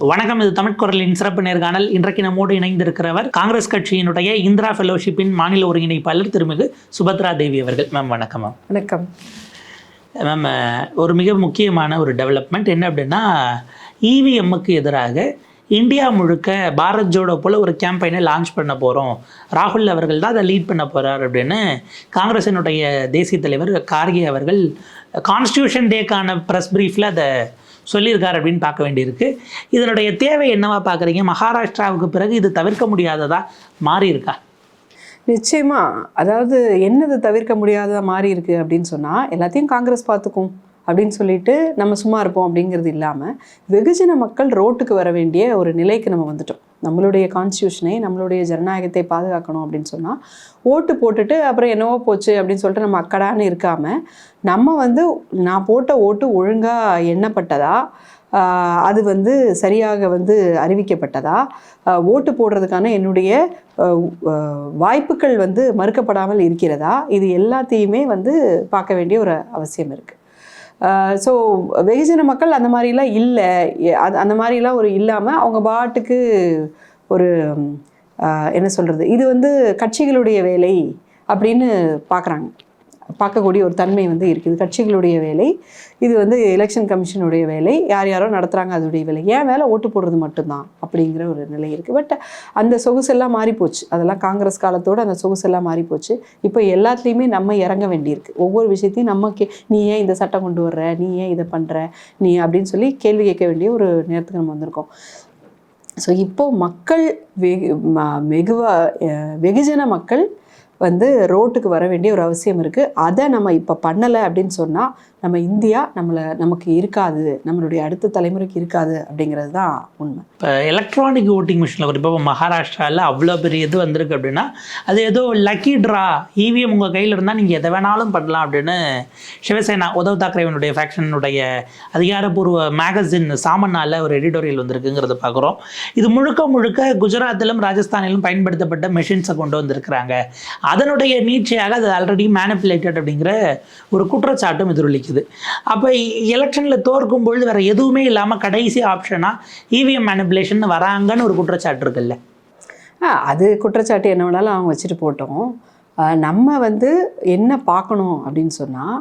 வணக்கம் இது தமிழ் குரலின் சிறப்பு நேர்காணல். இன்றைக்கு நம்மோடு இணைந்திருக்கிறவர் காங்கிரஸ் கட்சியினுடைய இந்திரா ஃபெலோஷிப்பின் மாநில ஒருங்கிணைப்பாளர் திருமிகு சுபத்ரா தேவி அவர்கள். மேம் வணக்கம் மேம். வணக்கம். மேம் ஒரு மிக முக்கியமான ஒரு டெவலப்மெண்ட் என்ன அப்படின்னா இவிஎம்முக்கு எதிராக இந்தியா முழுக்க பாரத் ஜோடோ போல் ஒரு கேம்பெயினை லான்ச் பண்ண போகிறோம் ராகுல் அவர்கள் தான் அதை லீட் பண்ண போகிறார் அப்படின்னு காங்கிரசினுடைய தேசிய தலைவர் கார்கே அவர்கள் கான்ஸ்டியூஷன் டேக்கான ப்ரெஸ் ப்ரீஃபில் அதை சொல்லியிருக்கார் அப்படின்னு பார்க்க வேண்டியிருக்கு. இதனுடைய தேவை என்னவா பார்க்குறீங்க? மகாராஷ்டிராவுக்கு பிறகு இது தவிர்க்க முடியாததா மாறி இருக்கா நிச்சயமாக அதாவது என்னது தவிர்க்க முடியாததாக மாறி இருக்கு அப்படின்னு சொன்னால் எல்லாத்தையும் காங்கிரஸ் பார்த்துக்கும் அப்படின்னு சொல்லிட்டு நம்ம சும்மா இருப்போம் அப்படிங்கிறது இல்லாமல் வெகுஜன மக்கள் ரோட்டுக்கு வர வேண்டிய ஒரு நிலைக்கு நம்ம வந்துட்டோம். நம்மளுடைய கான்ஸ்டியூஷனை நம்மளுடைய ஜனநாயகத்தை பாதுகாக்கணும் அப்படின்னு சொன்னால் ஓட்டு போட்டுட்டு அப்புறம் என்னவோ போச்சு அப்படின்னு சொல்லிட்டு நம்ம அக்கடான்னு இருக்காமல் நம்ம வந்து நான் போட்ட ஓட்டு ஒழுங்காக எண்ணப்பட்டதா? அது வந்து சரியாக வந்து அறிவிக்கப்பட்டதா? ஓட்டு போடுறதுக்கான என்னுடைய வாய்ப்புகள் வந்து மறுக்கப்படாமல் இருக்கிறதா? இது எல்லாத்தையுமே வந்து பார்க்க வேண்டிய ஒரு அவசியம் இருக்குது ஸோ வெகுஜன மக்கள் அந்த மாதிரிலாம் இல்லை. அது அந்த மாதிரிலாம் ஒரு இல்லாமல் அவங்க பாட்டுக்கு ஒரு என்ன சொல்கிறது இது வந்து கட்சிகளுடைய வேலை அப்படின்னு பார்க்குறாங்க பார்க்கக்கூடிய ஒரு தன்மை வந்து இருக்குது. கட்சிகளுடைய வேலை இது வந்து எலெக்ஷன் கமிஷனுடைய வேலை. யார் யாரோ நடத்துகிறாங்க அதோடைய வேலை. ஏன் வேலை ஓட்டு போடுறது மட்டும்தான் அப்படிங்கிற ஒரு நிலை இருக்குது பட் அந்த சொகுசெல்லாம் மாறிப்போச்சு. அதெல்லாம் காங்கிரஸ் காலத்தோட அந்த சொகுசெல்லாம் மாறிப்போச்சு. இப்போ எல்லாத்துலேயுமே நம்ம இறங்க வேண்டியிருக்கு. ஒவ்வொரு விஷயத்தையும் நம்ம கே நீ ஏன் இந்த சட்டம் கொண்டு வர்ற? நீ ஏன் இதை பண்ணுற நீ அப்படின்னு சொல்லி கேள்வி கேட்க வேண்டிய ஒரு நேரத்துக்கு நம்ம வந்திருக்கோம். ஸோ இப்போது மக்கள் வெகு வெகுவா வெகுஜன மக்கள் வந்து ரோட்டுக்கு வர வேண்டிய ஒரு அவசியம் இருக்குது அதை நம்ம இப்போ பண்ணலை அப்படின்னு சொன்னால் நம்ம இந்தியா நம்மளை நமக்கு இருக்காது நம்மளுடைய அடுத்த தலைமுறைக்கு இருக்காது அப்படிங்கிறது தான் உண்மை. இப்போ எலக்ட்ரானிக் ஓட்டிங் மிஷினில் குறிப்பாக மகாராஷ்டிராவில் அவ்வளோ பெரிய இது வந்திருக்கு அப்படின்னா அது ஏதோ லக்கி ட்ரா இவிஎம் உங்கள் கையில் இருந்தால் நீங்கள் எதை வேணாலும் பண்ணலாம் அப்படின்னு சிவசேனா உதவ் தாக்கரேவனுடைய ஃபேக்ஷனுடைய அதிகாரப்பூர்வ மேகசின் சாமனால ஒரு எடிட்டோரியல் வந்திருக்குங்கிறத பார்க்குறோம் இது முழுக்க முழுக்க குஜராத்திலும் ராஜஸ்தானிலும் பயன்படுத்தப்பட்ட மெஷின்ஸை கொண்டு வந்திருக்கிறாங்க. அதனுடைய நீட்சியாக அது ஆல்ரெடி மேனிப்புலேட்டட் அப்படிங்கிற ஒரு குற்றச்சாட்டும் எதிரொலிக்குது அப்போ எலெக்ஷனில் தோற்கும் பொழுது வேறு எதுவுமே இல்லாமல் கடைசி ஆப்ஷனாக இவிஎம் மேனிப்புலேஷன் வராங்கன்னு ஒரு குற்றச்சாட்டு இருக்குல்ல. அது குற்றச்சாட்டு என்ன வேணாலும் அவங்க வச்சுட்டு போட்டோம். நம்ம வந்து என்ன பார்க்கணும் அப்படின்னு சொன்னால்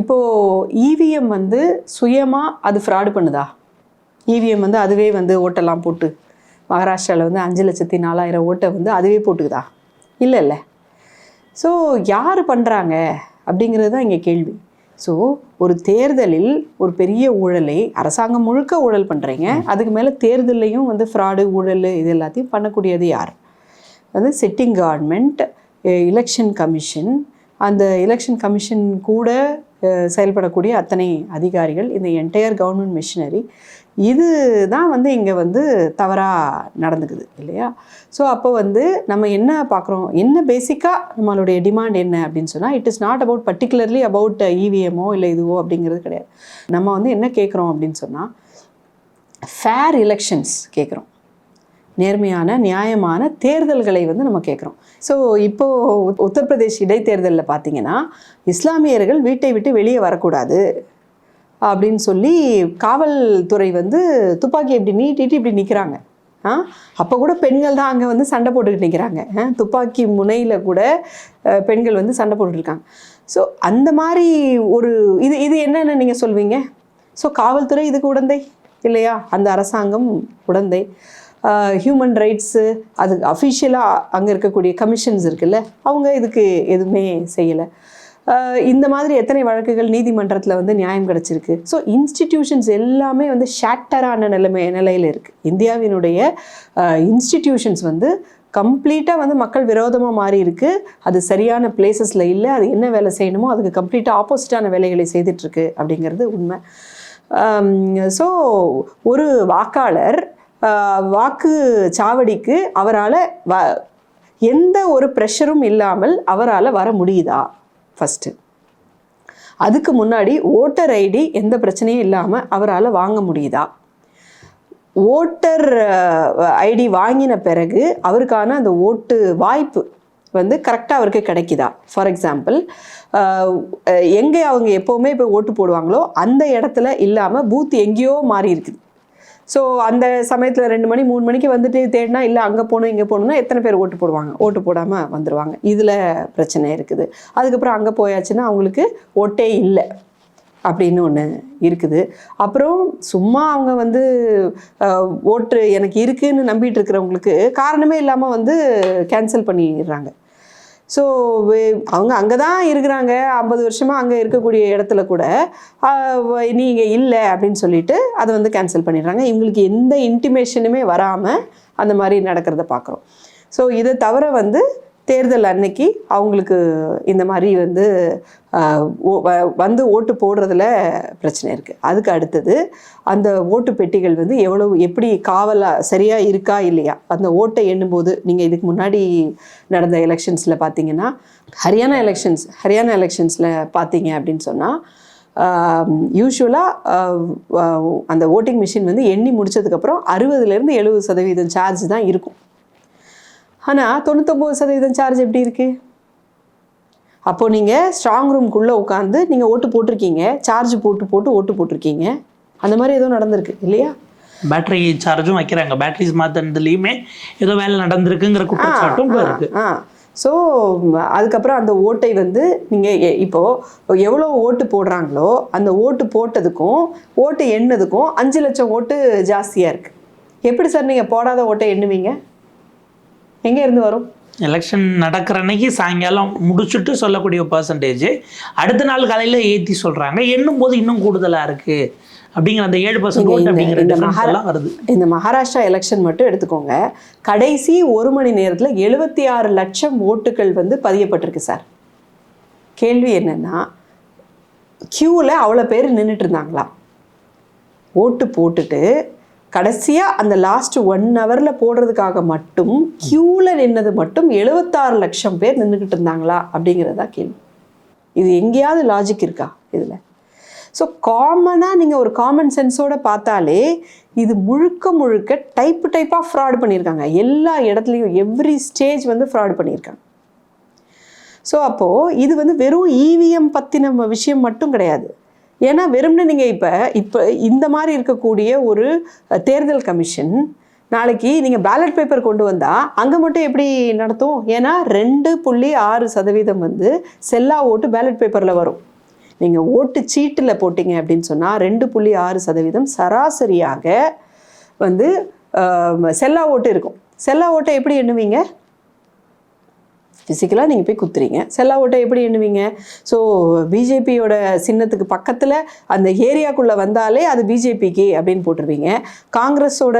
இப்போது இவிஎம் வந்து சுயமாக அது ஃப்ராடு பண்ணுதா? இவிஎம் வந்து அதுவே வந்து ஓட்டெல்லாம் போட்டு மகாராஷ்டிராவில் வந்து அஞ்சு லட்சத்தி நாலாயிரம் ஓட்டை வந்து அதுவே போட்டுக்குதா? இல்லை இல்லை. ஸோ யார் பண்ணுறாங்க அப்படிங்கிறது தான் இங்கே கேள்வி. ஸோ ஒரு தேர்தலில் ஒரு பெரிய ஊழலை அரசாங்கம் முழுக்க ஊழல் பண்ணுறீங்க அதுக்கு மேலே தேர்தல்லையும் வந்து ஃப்ராடு ஊழல் இது எல்லாத்தையும் பண்ணக்கூடியது யார்? வந்து சிட்டிங் கவர்மெண்ட் எலெக்ஷன் கமிஷன் அந்த எலெக்ஷன் கமிஷன் கூட செயல்படக்கூடிய அத்தனை அதிகாரிகள் இந்த என்டையர் கவர்மெண்ட் மிஷினரி இது தான் வந்து இங்கே வந்து தவறாக நடந்துக்குது இல்லையா? ஸோ அப்போ வந்து நம்ம என்ன பார்க்குறோம்? என்ன பேசிக்காக நம்மளுடைய டிமாண்ட் என்ன அப்படின்னு சொன்னால் it is not about particularly about இவிஎம்மோ இல்லை இதுவோ அப்படிங்கிறது கிடையாது. நம்ம வந்து என்ன கேட்குறோம் அப்படின்னு சொன்னால் ஃபேர் எலெக்ஷன்ஸ் கேட்குறோம். நேர்மையான நியாயமான தேர்தல்களை வந்து நம்ம கேட்குறோம். ஸோ இப்போது உத்தரப்பிரதேஷ் இடைத்தேர்தலில் பார்த்தீங்கன்னா இஸ்லாமியர்கள் வீட்டை விட்டு வெளியே வரக்கூடாது. அப்படின்னு சொல்லி காவல்துறை வந்து துப்பாக்கி இப்படி நீட்டிட்டு இப்படி நிற்கிறாங்க ஆ? அப்போ கூட பெண்கள் தான் அங்கே வந்து சண்டை போட்டுக்கிட்டு நிற்கிறாங்க துப்பாக்கி முனையில் கூட பெண்கள் வந்து சண்டை போட்டுருக்காங்க ஸோ அந்த மாதிரி ஒரு இது இது என்னென்னு நீங்கள் சொல்வீங்க? ஸோ காவல்துறை இதுக்கு உடந்தை இல்லையா? அந்த அரசாங்கம் உடந்தை. ஹியூமன் ரைட்ஸு அது அஃபிஷியலாக அங்கே இருக்கக்கூடிய கமிஷன்ஸ் இருக்குல்ல அவங்க இதுக்கு எதுவுமே செய்யலை. இந்த மாதிரி எத்தனை வழக்குகள் நீதிமன்றத்தில் வந்து நியாயம் கிடச்சிருக்கு? ஸோ இன்ஸ்டிடியூஷன்ஸ் எல்லாமே வந்து ஷேட்டரான நிலைமை நிலையில் இருக்குது இந்தியாவினுடைய இன்ஸ்டிடியூஷன்ஸ் வந்து கம்ப்ளீட்டாக வந்து மக்கள் விரோதமாக மாறி இருக்கு. அது சரியான பிளேசஸில் இல்லை. அது என்ன வேலை செய்யணுமோ அதுக்கு கம்ப்ளீட்டாக ஆப்போசிட்டான வேலைகளை செய்துட்ருக்கு அப்படிங்கிறது உண்மை. ஸோ ஒரு வாக்காளர் வாக்கு சாவடிக்கு அவரால் வ எந்த ஒரு ப்ரெஷரும் இல்லாமல் அவரால் வர முடியுதா? ஃபஸ்ட்டு அதுக்கு முன்னாடி ஓட்டர் ஐடி எந்த பிரச்சனையும் இல்லாமல் அவரால் வாங்க முடியுதா? ஓட்டர் ஐடி வாங்கின பிறகு அவருக்கான அந்த ஓட்டு வாய்ப்பு வந்து கரெக்டாக அவருக்கு கிடைக்குதா? ஃபார் எக்ஸாம்பிள் எங்கே அவங்க எப்போவுமே இப்போ ஓட்டு போடுவாங்களோ அந்த இடத்துல இல்லாமல் பூத் எங்கேயோ மாறி இருக்குது ஸோ அந்த சமயத்தில் ரெண்டு மணி மூணு மணிக்கு வந்துட்டு தேடினா இல்லை அங்கே போகணும் இங்கே போகணும்னா எத்தனை பேர் ஓட்டு போடுவாங்க? ஓட்டு போடாமல் வந்துடுவாங்க இதில் பிரச்சனை இருக்குது. அதுக்கப்புறம் அங்கே போயாச்சுன்னா அவங்களுக்கு ஓட்டே இல்லை அப்படின்னு ஒன்று இருக்குது. அப்புறம் சும்மா அவங்க வந்து ஓட்டு எனக்கு இருக்குதுன்னு நம்பிட்டு இருக்கிறவங்களுக்கு காரணமே இல்லாமல் வந்து கேன்சல் பண்ணிடுறாங்க. ஸோ அவங்க அங்கே தான் இருக்கிறாங்க. ஐம்பது வருஷமாக அங்கே இருக்கக்கூடிய இடத்துல கூட நீங்கள் இல்லை அப்படின்னு சொல்லிட்டு அதை வந்து கேன்சல் பண்ணிடுறாங்க. இவங்களுக்கு எந்த இன்டிமேஷனுமே வராமல் அந்த மாதிரி நடக்கிறத பார்க்குறோம். ஸோ இதை தவிர வந்து தேர்தல் அன்னைக்கு அவங்களுக்கு இந்த மாதிரி வந்து வ- வந்து ஓட்டு போடுறதுல பிரச்சனை இருக்குது அதுக்கு அடுத்தது அந்த ஓட்டு பெட்டிகள் வந்து எவ்வளவு எப்படி காவலாக சரியாக இருக்கா இல்லையா? அந்த ஓட்டை எண்ணும்போது நீங்கள் இதுக்கு முன்னாடி நடந்த எலெக்ஷன்ஸில் பார்த்தீங்கன்னா ஹரியானா எலெக்ஷன்ஸ் ஹரியானா எலெக்ஷன்ஸில் பார்த்தீங்க அப்படின்னு சொன்னால் யூஸ்வலாக அந்த ஓட்டிங் மிஷின் வந்து எண்ணி முடிச்சதுக்கப்புறம் அறுபதுலேருந்து எழுபது சதவீதம் சார்ஜ் தான் இருக்கும். ஆனால் தொண்ணூத்தொம்பது சதவீதம் சார்ஜ் எப்படி இருக்குது அப்போ நீங்கள் ஸ்ட்ராங் ரூம்குள்ளே உட்காந்து நீங்கள் ஓட்டு போட்டிருக்கீங்க சார்ஜ் போட்டு போட்டு ஓட்டு போட்டிருக்கீங்க. அந்த மாதிரி ஏதோ நடந்திருக்கு இல்லையா? பேட்டரி சார்ஜும் வைக்கிறாங்க. பேட்டரிஸ் மாற்றினதுலேயுமே ஏதோ வேலை நடந்திருக்குங்கிற குற்றச்சாட்டும் இருக்கு. ஆ. ஸோ அதுக்கப்புறம் அந்த ஓட்டை வந்து நீங்கள் இப்போது எவ்வளோ ஓட்டு போடுறாங்களோ அந்த ஓட்டு போட்டதுக்கும் ஓட்டு எண்ணதுக்கும் அஞ்சு லட்சம் ஓட்டு ஜாஸ்தியாக இருக்குது எப்படி சார் நீங்கள் போடாத ஓட்டை எண்ணுவீங்க? எங்கே இருந்து வரும்? எலெக்ஷன் நடக்கிற அன்னைக்கு சாயங்காலம் முடிச்சுட்டு சொல்லக்கூடிய பர்சன்டேஜ் அடுத்த நாள் காலையில் ஏற்றி சொல்கிறாங்க எண்ணும் போது இன்னும் கூடுதலாக இருக்குது அப்படிங்கிற அந்த ஏழு பர்சன்ட் அப்படிங்கிற எல்லாம் வருது. இந்த மகாராஷ்டிரா எலெக்ஷன் மட்டும் எடுத்துக்கோங்க. கடைசி ஒரு மணி நேரத்தில் எழுபத்தி ஆறு லட்சம் ஓட்டுகள் வந்து பதியப்பட்டிருக்கு சார். கேள்வி என்னன்னா க்யூவில் அவ்வளோ பேர் நின்றுட்டு இருந்தாங்களாம். ஓட்டு போட்டுட்டு கடைசியாக அந்த லாஸ்ட் ஒன் ஹவரில் போடுறதுக்காக மட்டும் க்யூவில் நின்னது மட்டும் எழுபத்தாறு லட்சம் பேர் நின்றுக்கிட்டு இருந்தாங்களா அப்படிங்கிறதா கேள்வி. இது எங்கேயாவது லாஜிக் இருக்கா இதில்? ஸோ காமனாக நீங்கள் ஒரு காமன் சென்ஸோட பார்த்தாலே இது முழுக்க முழுக்க டைப் டைப்பாக ஃப்ராட் பண்ணியிருக்காங்க. எல்லா இடத்துலையும் எவ்ரி ஸ்டேஜ் வந்து ஃப்ராட் பண்ணியிருக்காங்க. ஸோ அப்போது இது வந்து வெறும் இவிஎம் பற்றின விஷயம் மட்டும் கிடையாது. ஏன்னா வெறும்னு நீங்கள் இப்போ இப்போ இந்த மாதிரி இருக்கக்கூடிய ஒரு தேர்தல் கமிஷன் நாளைக்கு நீங்கள் பேலட் பேப்பர் கொண்டு வந்தால் அங்கே மட்டும் எப்படி நடத்தும்? ஏன்னா ரெண்டு புள்ளி ஆறு சதவீதம் வந்து செல்லா ஓட்டு பேலட் பேப்பரில் வரும். நீங்கள் ஓட்டு சீட்டில் போட்டிங்க அப்படின்னு சொன்னால் ரெண்டு புள்ளி ஆறு சதவீதம் சராசரியாக வந்து செல்லா ஓட்டு இருக்கும். செல்லா ஓட்டை எப்படி எண்ணுவீங்க? ஃபிசிக்கலாக நீங்கள் போய் குத்துறீங்க. செல்லா ஓட்டை எப்படி எண்ணுவீங்க? ஸோ பிஜேபியோட சின்னத்துக்கு பக்கத்தில் அந்த ஏரியாக்குள்ளே வந்தாலே அது பிஜேபிக்கு அப்படின்னு போட்டுருவீங்க. காங்கிரஸோட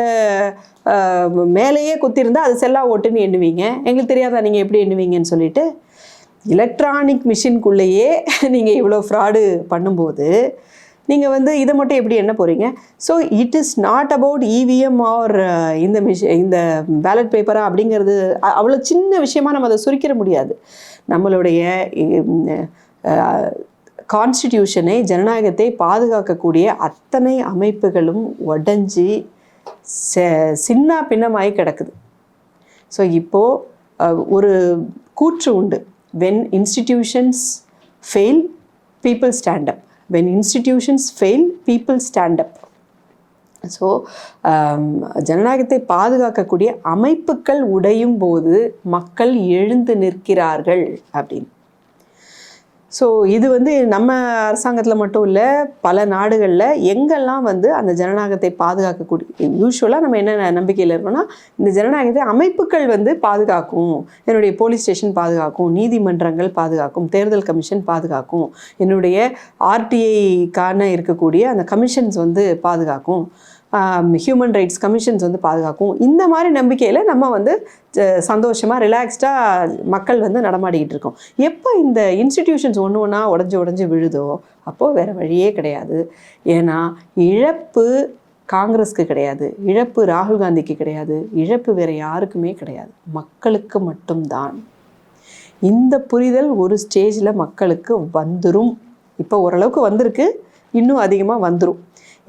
மேலேயே குத்திருந்தா அது செல்லா ஓட்டுன்னு எண்ணுவீங்க. எங்களுக்கு தெரியாதா நீங்கள் எப்படி எண்ணுவீங்கன்னு சொல்லிட்டு? எலக்ட்ரானிக் மிஷின்குள்ளேயே நீங்கள் இவ்வளோ ஃப்ராடு பண்ணும்போது நீங்கள் வந்து இதை மட்டும் எப்படி என்ன போகிறீங்க so it is not about EVM or இந்த மிஷின் இந்த பேலட் பேப்பரா அப்படிங்கிறது அவ்வளோ சின்ன விஷயமா நம்ம அதை சுருக்கிட முடியாது. நம்மளுடைய கான்ஸ்டிடியூஷனை ஜனநாயகத்தை பாதுகாக்கக்கூடிய அத்தனை அமைப்புகளும் உடஞ்சி சின்ன பின்னமாகி கிடக்குது. ஸோ இப்போது ஒரு கூற்று உண்டு. When institutions fail people stand up when institutions fail people stand up so ஜனநாயகத்தை பாதுகாக்கக்கூடிய அமைப்புகள் உடையும் போது மக்கள் எழுந்து நிற்கிறார்கள் அப்படின்னு. ஸோ இது வந்து நம்ம அரசாங்கத்தில் மட்டும் இல்லை பல நாடுகளில் எங்கெல்லாம் வந்து அந்த ஜனநாயகத்தை பாதுகாக்கக்கூடிய யூஸ்வலாக நம்ம என்ன நம்பிக்கையில் இருக்கோம்னா இந்த ஜனநாயகத்தை அமைப்புகள் வந்து பாதுகாக்கும். என்னுடைய போலீஸ் ஸ்டேஷன் பாதுகாக்கும் நீதிமன்றங்கள் பாதுகாக்கும் தேர்தல் கமிஷன் பாதுகாக்கும் என்னுடைய ஆர்டிஐக்கான இருக்கக்கூடிய அந்த கமிஷன்ஸ் வந்து பாதுகாக்கும். ஹியூமன் ரைட்ஸ் கமிஷன்ஸ் வந்து பாதுகாக்கும். இந்த மாதிரி நம்பிக்கையில் நம்ம வந்து சந்தோஷமாக ரிலாக்ஸ்டாக மக்கள் வந்து நடமாடிக்கிட்டு இருக்கோம். எப்போ இந்த இன்ஸ்டிடியூஷன்ஸ் ஒன்று ஒன்றா உடஞ்சி உடஞ்சி விழுதோ அப்போது வேறு வழியே கிடையாது. ஏன்னா இழப்பு காங்கிரஸ்க்கு கிடையாது. இழப்பு ராகுல் காந்திக்கு கிடையாது. இழப்பு வேறு யாருக்குமே கிடையாது. மக்களுக்கு மட்டும்தான். இந்த புரிதல் ஒரு ஸ்டேஜில் மக்களுக்கு வந்துடும் இப்போ ஓரளவுக்கு வந்திருக்கு. இன்னும் அதிகமாக வந்துடும்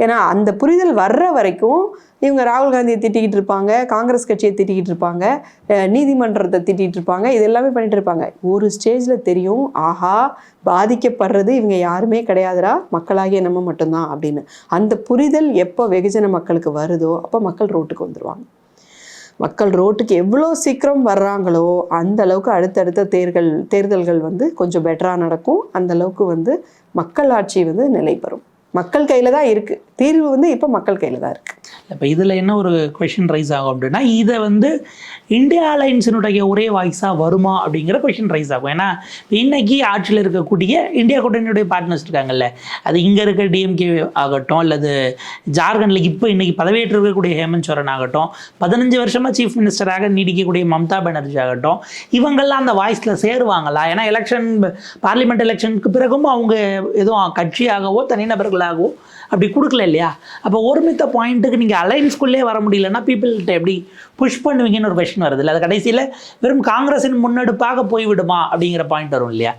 ஏன்னா அந்த புரிதல் வர்ற வரைக்கும் இவங்க ராகுல் காந்தியை திட்டிக்கிட்டு இருப்பாங்க காங்கிரஸ் கட்சியை திட்டிக்கிட்டு இருப்பாங்க நீதிமன்றத்தை திட்டிகிட்டு இருப்பாங்க இது எல்லாமே பண்ணிட்டு இருப்பாங்க. ஒரு ஸ்டேஜில் தெரியும் ஆஹா பாதிக்கப்படுறது இவங்க யாருமே கிடையாதுரா மக்களாகிய நம்ம மட்டும்தான் அப்படின்னு. அந்த புரிதல் எப்போ வெகுஜன மக்களுக்கு வருதோ அப்போ மக்கள் ரோட்டுக்கு வந்துடுவாங்க மக்கள் ரோட்டுக்கு எவ்வளோ சீக்கிரம் வர்றாங்களோ அந்த அளவுக்கு அடுத்தடுத்த தேர்தல் தேர்தல்கள் வந்து கொஞ்சம் பெட்டராக நடக்கும். அந்த அளவுக்கு வந்து மக்கள் ஆட்சி வந்து நிலை பெறும். மக்கள் கையில் தான் இருக்குது தீர்வு வந்து இப்போ மக்கள் கையில் தான் இருக்குது இப்போ இதில் என்ன ஒரு கொஷின் ரைஸ் ஆகும் அப்படின்னா இதை வந்து இந்தியா அலைன்ஸினுடைய ஒரே வாய்ஸாக வருமா அப்படிங்கிற கொஷின் ரைஸ் ஆகும். ஏன்னா இன்னைக்கு ஆட்சியில் இருக்கக்கூடிய இந்தியா கூட்டணியுடைய பார்ட்னர்ஸ் இருக்காங்கல்ல அது இங்கே இருக்க டிஎம்கே ஆகட்டும் அல்லது ஜார்க்கண்டில் இப்போ இன்னைக்கு பதவியேற்று இருக்கக்கூடிய ஹேமந்த் சோரன் ஆகட்டும் பதினஞ்சு வருஷமாக சீஃப் மினிஸ்டராக நீடிக்கக்கூடிய மம்தா பானர்ஜி ஆகட்டும் இவங்கெல்லாம் அந்த வாய்ஸில் சேருவாங்களா? ஏன்னா எலெக்ஷன் பார்லிமெண்ட் எலெக்ஷனுக்கு பிறகும் அவங்க எதுவும் கட்சியாகவோ தனிநபர்களாகவோ அப்படி கொடுக்கல இல்லையா? அப்போ ஒருமித்த பாயிண்ட்டுக்கு நீங்கள் அலைன்ஸ்குள்ளே வர முடியலன்னா பீப்புள்கிட்ட எப்படி புஷ் பண்ணுவீங்கன்னு ஒரு கொஷின் வருது இல்லை? அது கடைசியில் வெறும் காங்கிரஸின் முன்னெடுப்பாக போய்விடுமா அப்படிங்கிற பாயிண்ட் வரும் இல்லையா?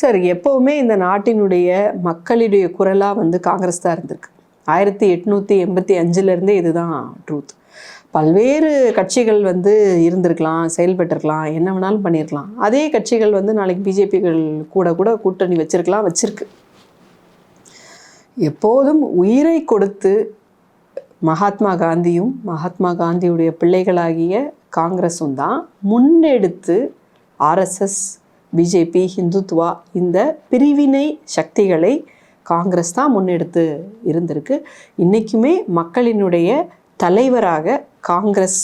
சார் எப்போவுமே இந்த நாட்டினுடைய மக்களுடைய குரலாக வந்து காங்கிரஸ் தான் இருந்திருக்கு. ஆயிரத்தி எட்நூற்றி எண்பத்தி அஞ்சுலேருந்தே இதுதான் ட்ரூத் பல்வேறு கட்சிகள் வந்து இருந்திருக்கலாம் செயல்பட்டிருக்கலாம் என்ன வேணாலும் பண்ணியிருக்கலாம் அதே கட்சிகள் வந்து நாளைக்கு பிஜேபிகள் கூட கூட கூட்டணி வச்சிருக்கலாம் வச்சிருக்கு. எப்போதும் உயிரை கொடுத்து மகாத்மா காந்தியும் மகாத்மா காந்தியுடைய பிள்ளைகளாகிய காங்கிரஸும் தான் முன்னெடுத்து ஆர்எஸ்எஸ் பிஜேபி ஹிந்துத்வா இந்த பிரிவினை சக்திகளை காங்கிரஸ் தான் முன்னெடுத்து இருந்திருக்கு. இன்றைக்குமே மக்களினுடைய தலைவராக காங்கிரஸ்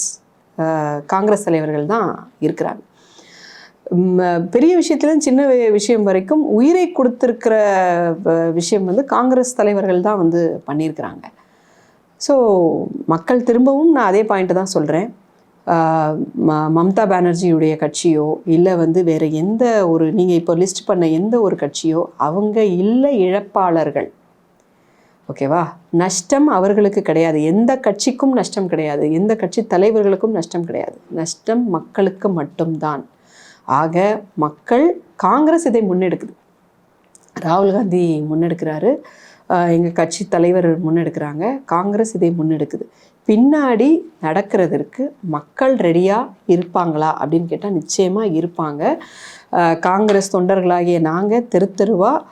காங்கிரஸ் தலைவர்கள் தான் இருக்கிறாங்க. பெரிய விஷயத்துலேருந்து சின்ன விஷயம் வரைக்கும் உயிரை கொடுத்துருக்கிற வ- விஷயம் வந்து காங்கிரஸ் தலைவர்கள் தான் வந்து பண்ணியிருக்கிறாங்க. ஸோ மக்கள் திரும்பவும் நான் அதே பாயிண்ட்டு தான் சொல்கிறேன் மம்தா பானர்ஜியுடைய கட்சியோ இல்லை வந்து வேறு எந்த ஒரு நீங்கள் இப்போ லிஸ்ட் பண்ண எந்த ஒரு கட்சியோ அவங்க இல்லை இழப்பாளர்கள். ஓகேவா நஷ்டம் அவர்களுக்கு கிடையாது. எந்த கட்சிக்கும் நஷ்டம் கிடையாது. எந்த கட்சி தலைவர்களுக்கும் நஷ்டம் கிடையாது. நஷ்டம் மக்களுக்கு மட்டும்தான். ஆக மக்கள் காங்கிரஸ் இதை முன்னெடுக்குது. ராகுல் காந்தி முன்னெடுக்கிறாரு. எங்கள் கட்சி தலைவர் முன்னெடுக்கிறாங்க. காங்கிரஸ் இதை முன்னெடுக்குது. பின்னாடி நடக்கிறதற்கு மக்கள் ரெடியாக இருப்பாங்களா அப்படின்னு கேட்டால் நிச்சயமாக இருப்பாங்க. காங்கிரஸ் தொண்டர்களாகிய நாங்கள் தெரு தெருவாக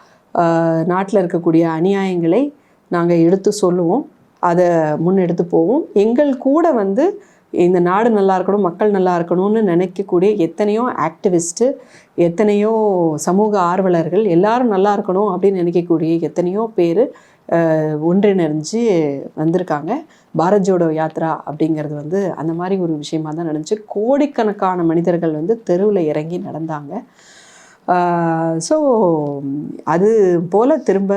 நாட்டில் இருக்கக்கூடிய அநியாயங்களை நாங்கள் எடுத்து சொல்லுவோம். அதை முன்னெடுத்து போவோம். எங்கள் கூட வந்து இந்த நாடு நல்லா இருக்கணும் மக்கள் நல்லா இருக்கணும்னு நினைக்கக்கூடிய எத்தனையோ ஆக்டிவிஸ்ட்டு எத்தனையோ சமூக ஆர்வலர்கள் எல்லாரும் நல்லா இருக்கணும் அப்படின்னு நினைக்கக்கூடிய எத்தனையோ பேர் ஒன்றிணைஞ்சு வந்திருக்காங்க. பாரத் ஜோடோ யாத்ரா அப்படிங்கிறது வந்து அந்த மாதிரி ஒரு விஷயமா தான் நடந்துச்சு கோடிக்கணக்கான மனிதர்கள் வந்து தெருவில் இறங்கி நடந்தாங்க. ஸோ அது போல் திரும்ப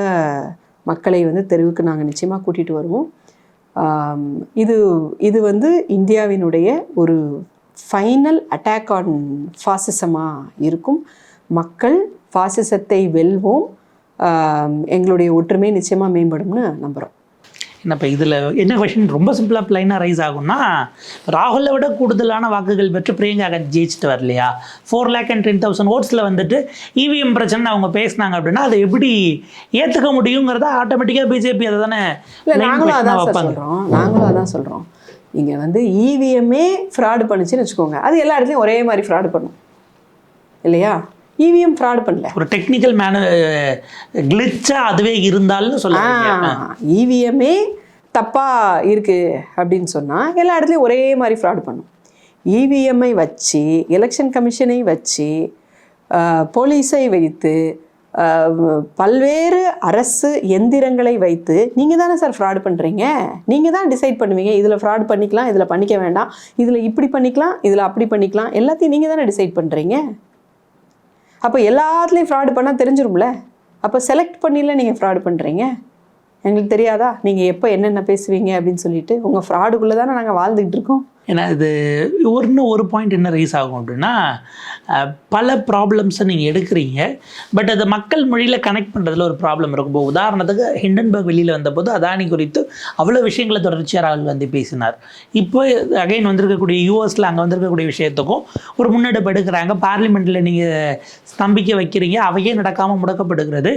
மக்களை வந்து தெருவுக்கு நாங்கள் நிச்சயமாக கூட்டிகிட்டு வருவோம். இது இது வந்து இந்தியாவினுடைய ஒரு ஃபைனல் அட்டாக் ஆன் ஃபாசிசமாக இருக்கும். மக்கள் ஃபாசிசத்தை வெல்வோம். எங்களுடைய ஒற்றுமை நிச்சயமாக மேம்படும்னு நம்புகிறோம் இப்போ இதில் என்ன கொஷின் ரொம்ப சிம்பிளாக பிளைனாக ரைஸ் ஆகும்னா ராகுலை விட கூடுதலான வாக்குகள் பெற்று பிரியங்கா காந்தி ஜெயிச்சுட்டு வரலையா? Four lakh and ten thousand ஓட்ஸில் வந்துட்டு இவிஎம் பிரச்சனை அவங்க பேசினாங்க அப்படின்னா அதை எப்படி ஏற்றுக்க முடியுங்கிறத ஆட்டோமேட்டிக்காக பிஜேபி அதை தானே நாங்களும் அதான் வைப்பாங்க. நாங்களும் அதான் சொல்கிறோம் இங்கே வந்து இவிஎம்மே ஃப்ராடு பண்ணுச்சுன்னு வச்சுக்கோங்க. அது எல்லா இடத்துலையும் ஒரே மாதிரி ஃப்ராடு பண்ணும். இல்லையா? இவிஎம் ஃப்ராடு பண்ணல. ஒரு டெக்னிக்கல் மேனு கிளிச்சா அதுவே இருந்தாலும் சொல்ல இவிஎம்மே தப்பாக இருக்குது அப்படின்னு சொன்னால் எல்லா இடத்துலையும் ஒரே மாதிரி ஃப்ராட் பண்ணும். இவிஎம்ஐ வச்சு எலெக்ஷன் கமிஷனை வச்சு போலீஸை வைத்து பல்வேறு அரசு எந்திரங்களை வைத்து நீங்கள் தானே சார் ஃப்ராடு பண்ணுறீங்க நீங்கள் தான் டிசைட் பண்ணுவீங்க இதில் ஃப்ராட் பண்ணிக்கலாம் இதில் பண்ணிக்க வேண்டாம் இதில் இப்படி பண்ணிக்கலாம் இதில் அப்படி பண்ணிக்கலாம் எல்லாத்தையும் நீங்கள் தானே டிசைட் பண்ணுறீங்க அப்போ எல்லாத்துலேயும் ஃப்ராடு பண்ணால் தெரிஞ்சிரும்ல? அப்போ செலக்ட் பண்ணியில் நீங்கள் ஃப்ராடு பண்ணுறீங்க எங்களுக்கு தெரியாதா? நீங்கள் எப்போ என்னென்ன பேசுவீங்க அப்படின்னு சொல்லிட்டு உங்கள் ஃப்ராடுக்குள்ளே தானே நாங்கள் வாழ்ந்துக்கிட்டு இருக்கோம். ஏன்னா இது ஒரு இன்னும் ஒரு பாயிண்ட் என்ன ரைஸ் ஆகும் அப்படின்னா பல ப்ராப்ளம்ஸை நீங்கள் எடுக்கிறீங்க. பட் அதை மக்கள் மொழியில் கனெக்ட் பண்ணுறதுல ஒரு ப்ராப்ளம் இருக்கும். இப்போ உதாரணத்துக்கு ஹிண்டன்பர்க் வெளியில் வந்தபோது அதானி குறித்து அவ்வளோ விஷயங்களை தொடர்ச்சியாக ராகுல் காந்தி பேசினார். இப்போ அகைன் வந்திருக்கக்கூடிய யூஎஸில் அங்கே வந்திருக்கக்கூடிய விஷயத்துக்கும் ஒரு முன்னெடுப்பு எடுக்கிறாங்க பார்லிமெண்ட்டில் நீங்கள் ஸ்தம்பிக்க வைக்கிறீங்க. அவையே நடக்காமல் முடக்கப்படுகிறது.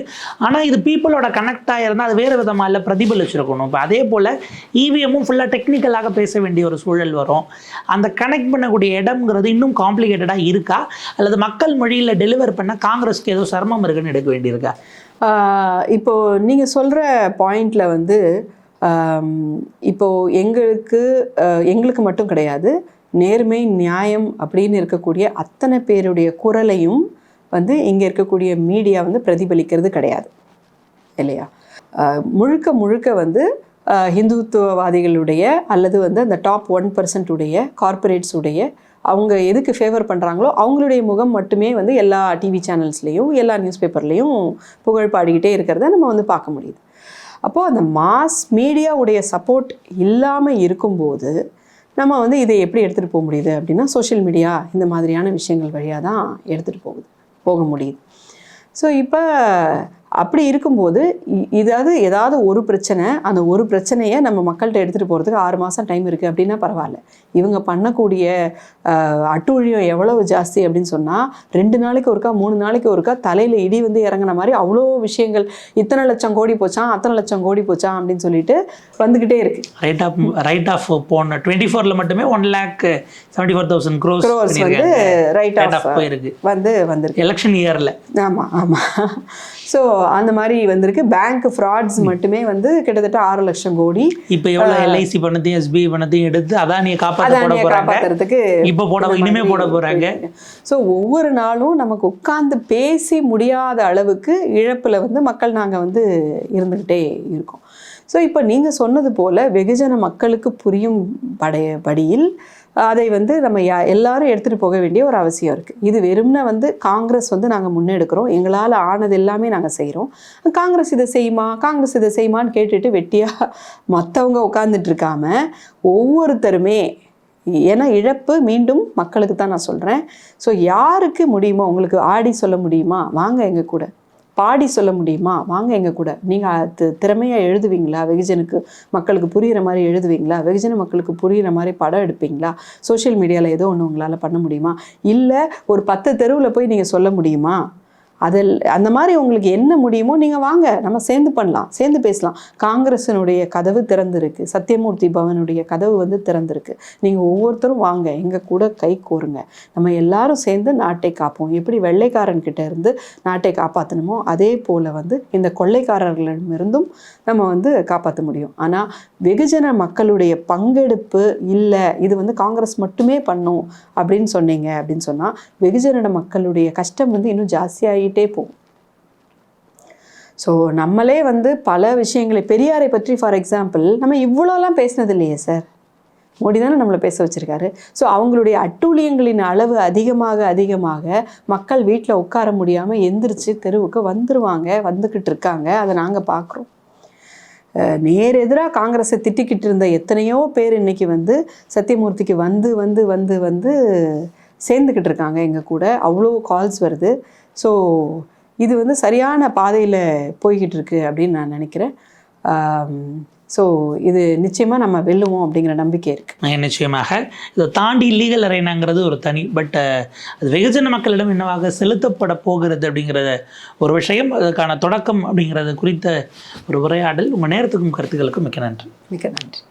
ஆனால் இது பீப்புளோட கனெக்ட் ஆகிருந்தால் அது வேறு விதமாக இல்லை பிரதிபலிச்சிருக்கணும். இப்போ அதே போல் இவிஎம்மும் ஃபுல்லாக டெக்னிக்கலாக பேச வேண்டிய ஒரு சூழல் வரும். அந்த கனெக்ட் பண்ணக்கூடிய இடம்ங்கிறது இன்னும் காம்ப்ளிகேட்டடாக இருக்கா? அல்லது மக்கள் மொழியில் டெலிவர் பண்ண காங்கிரஸ்க்கு ஏதோ சிரமம் இருக்குன்னு எடுக்க வேண்டியிருக்கா? ஆஹ் இப்போ சொல்கிற பாயிண்டில் பாயிண்ட்ல வந்து இப்போது இப்போ எங்களுக்கு ஆஹ், எங்களுக்கு மட்டும் கிடையாது நேர்மை நியாயம் அப்படின்னு இருக்கக்கூடிய அத்தனை பேருடைய குரலையும் வந்து இங்கே இருக்கக்கூடிய மீடியா வந்து பிரதிபலிக்கிறது கிடையாது. இல்லையா? முழுக்க முழுக்க வந்து ஹிந்துத்துவவாதிகளுடைய அல்லது வந்து அந்த டாப் ஒன் உடைய கார்ப்பரேட்ஸ் உடைய அவங்க எதுக்கு ஃபேவர் பண்ணுறாங்களோ அவங்களுடைய முகம் மட்டுமே வந்து எல்லா டிவி சேனல்ஸ்லேயும் எல்லா நியூஸ் பேப்பர்லேயும் புகழ் பாடிக்கிட்டே இருக்கிறத நம்ம வந்து பார்க்க முடியுது. அப்போது அந்த மாஸ் மீடியாவுடைய சப்போர்ட் இல்லாமல் இருக்கும்போது நம்ம வந்து இதை எப்படி எடுத்துகிட்டு போக முடியுது அப்படின்னா சோஷியல் மீடியா இந்த மாதிரியான விஷயங்கள் வழியாக தான் எடுத்துகிட்டு போகுது போக முடியுது. ஸோ இப்போ அப்படி இருக்கும்போது இதாவது ஏதாவது ஒரு பிரச்சனை அந்த ஒரு பிரச்சனையை நம்ம மக்கள்கிட்ட எடுத்துகிட்டு போகிறதுக்கு ஆறு மாதம் டைம் இருக்குது அப்படின்னா பரவாயில்ல. இவங்க பண்ணக்கூடிய அட்டூழியம் எவ்வளவு ஜாஸ்தி அப்படின்னு சொன்னால் ரெண்டு நாளைக்கு ஒருக்கா மூணு நாளைக்கு ஒருக்கா தலையில் இடி வந்து இறங்குன மாதிரி அவ்வளோ விஷயங்கள். இத்தனை லட்சம் கோடி போச்சான் அத்தனை லட்சம் கோடி போச்சான் அப்படின்னு சொல்லிட்டு வந்துக்கிட்டே இருக்கு. ரைட் ஆஃப் ரைட் ஆஃப் போன டுவெண்ட்டி ஃபோரில் மட்டுமே one lakh seventy four thousand crores வந்து ரைட் ஆஃப் போயிருக்கு. வந்து வந்திருக்கு. எலெக்ஷன் இயரில் ஆமாம் ஆமாம் ஸோ அந்த மாதிரி வந்திருக்கு. பேங்க் ஃப்ராட்ஸ் மட்டுமே வந்து கிட்டத்தட்ட ஆறு லட்சம் கோடி. இப்போ எவ்வளோ எல்ஐசி பணத்தையும் எஸ்பிஐ பணத்தையும் எடுத்து அதானியை காப்பாற்ற போட போகிறாங்க காப்பாத்துறதுக்கு இப்போ போட இனிமே போட போகிறாங்க ஸோ ஒவ்வொரு நாளும் நமக்கு உட்கார்ந்து பேசி முடியாத அளவுக்கு இழப்பில் வந்து மக்கள் நாங்கள் வந்து இருந்துக்கிட்டே இருக்கோம். ஸோ இப்போ நீங்கள் சொன்னது போல் வெகுஜன மக்களுக்கு புரியும் படைய படியில் அதை வந்து நம்ம யா எல்லாரும் எடுத்துகிட்டு போக வேண்டிய ஒரு அவசியம் இருக்குது இது வெறும்னா வந்து காங்கிரஸ் வந்து நாங்கள் முன்னெடுக்கிறோம். எங்களால் ஆனது எல்லாமே நாங்கள் செய்கிறோம் காங்கிரஸ் இதை செய்யுமா? காங்கிரஸ் இதை செய்யுமான்னு கேட்டுட்டு வெட்டியாக மற்றவங்க உட்காந்துட்டு இருக்காம ஒவ்வொருத்தருமே ஏன்னா இழப்பு மீண்டும் மக்களுக்கு தான் நான் சொல்கிறேன் ஸோ யாருக்கு முடியுமோ உங்களுக்கு ஆடி சொல்ல முடியுமா? வாங்க எங்கள் கூட. பாடி சொல்ல முடியுமா? வாங்க எங்கள் கூட. நீங்கள் திறமையாக எழுதுவீங்களா? வெகுஜனுக்கு மக்களுக்கு புரிகிற மாதிரி எழுதுவீங்களா? வெகுஜன மக்களுக்கு புரிகிற மாதிரி படம் எடுப்பீங்களா? சோஷியல் மீடியாவில் ஏதோ ஒன்று உங்களால் பண்ண முடியுமா? இல்லை ஒரு பத்து தெருவில் போய் நீங்கள் சொல்ல முடியுமா? அதில் அந்த மாதிரி உங்களுக்கு என்ன முடியுமோ நீங்கள் வாங்க நம்ம சேர்ந்து பண்ணலாம் சேர்ந்து பேசலாம். காங்கிரஸினுடைய கதவு திறந்திருக்கு சத்யமூர்த்தி பவனுடைய கதவு வந்து திறந்திருக்கு. நீங்கள் ஒவ்வொருத்தரும் வாங்க எங்கள் கூட கை கோருங்க. நம்ம எல்லாரும் சேர்ந்து நாட்டை காப்போம். எப்படி வெள்ளைக்காரன்கிட்ட இருந்து நாட்டை காப்பாற்றணுமோ அதே போல் வந்து இந்த கொள்ளைக்காரர்களிடமிருந்தும் நம்ம வந்து காப்பாற்ற முடியும். ஆனால் வெகுஜன மக்களுடைய பங்கெடுப்பு இல்லை இது வந்து காங்கிரஸ் மட்டுமே பண்ணும் அப்படின்னு சொன்னீங்க அப்படின்னு சொன்னால் வெகுஜன மக்களுடைய கஷ்டம் வந்து இன்னும் ஜாஸ்தியாகி ஜாஸ்தியாகிட்டே போகும். ஸோ நம்மளே வந்து பல விஷயங்களை பெரியாரை பற்றி ஃபார் எக்ஸாம்பிள் நம்ம இவ்வளோலாம் பேசினது இல்லையே சார் மோடி தானே நம்மளை பேச வச்சிருக்காரு. ஸோ அவங்களுடைய அட்டூழியங்களின் அளவு அதிகமாக அதிகமாக மக்கள் வீட்டில் உட்கார முடியாமல் எந்திரிச்சு தெருவுக்கு வந்துருவாங்க வந்துக்கிட்டு இருக்காங்க. அதை நாங்கள் பார்க்குறோம். நேர் எதிராக காங்கிரஸை திட்டிக்கிட்டு இருந்த எத்தனையோ பேர் இன்னைக்கு வந்து சத்தியமூர்த்திக்கு வந்து வந்து வந்து வந்து சேர்ந்துக்கிட்டு இருக்காங்க எங்கள் கூட. அவ்வளோ கால்ஸ் வருது. ஸோ இது வந்து சரியான பாதையில் போய்கிட்டு இருக்கு அப்படின்னு நான் நினைக்கிறேன். ஸோ இது நிச்சயமாக நம்ம வெல்லுவோம் அப்படிங்கிற நம்பிக்கை இருக்குது நிச்சயமாக. இதை தாண்டி லீகல் அரைனாங்கிறது ஒரு தனி பட் அது வெகுஜன மக்களிடம் என்னவாக செலுத்தப்பட போகிறது அப்படிங்கிறத ஒரு விஷயம். அதுக்கான தொடக்கம் அப்படிங்கிறது குறித்த ஒரு உரையாடல். உங்கள் நேரத்துக்கும் கருத்துக்களுக்கும் மிக்க நன்றி. மிக்க நன்றி.